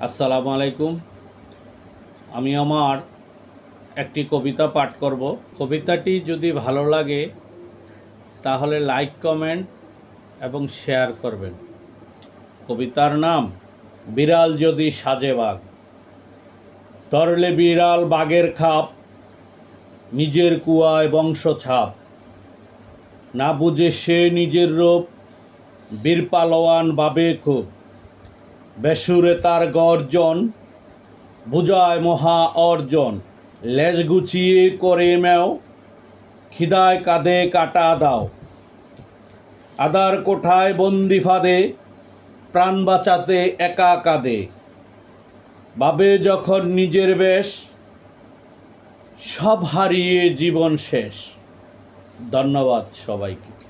আসসালামু আলাইকুম। আমি আমার একটি কবিতা পাঠ করব। কবিতাটি যদি ভালো লাগে, তাহলে লাইক, কমেন্ট এবং শেয়ার করবেন। কবিতার নাম, বিড়াল যদি সাজে বাঘ। তরলে বিড়াল বাঘের খাপ, নিজের কুয়ায় বংশ ছাপ। না বুঝে সে নিজের রূপ, বীর পালোয়ান বাবে খুব। বেসুরে তার গর্জন বুঝায় মহা অর্জন। লেজ গুছিয়ে করে মেও, খিদায় কাঁধে কাটা দাও। আদার কোঠায় বন্দি ফাঁদে, প্রাণ বাঁচাতে একা কাঁদে। বাবে যখন নিজের বেশ, সব হারিয়ে জীবন শেষ। ধন্যবাদ সবাইকে।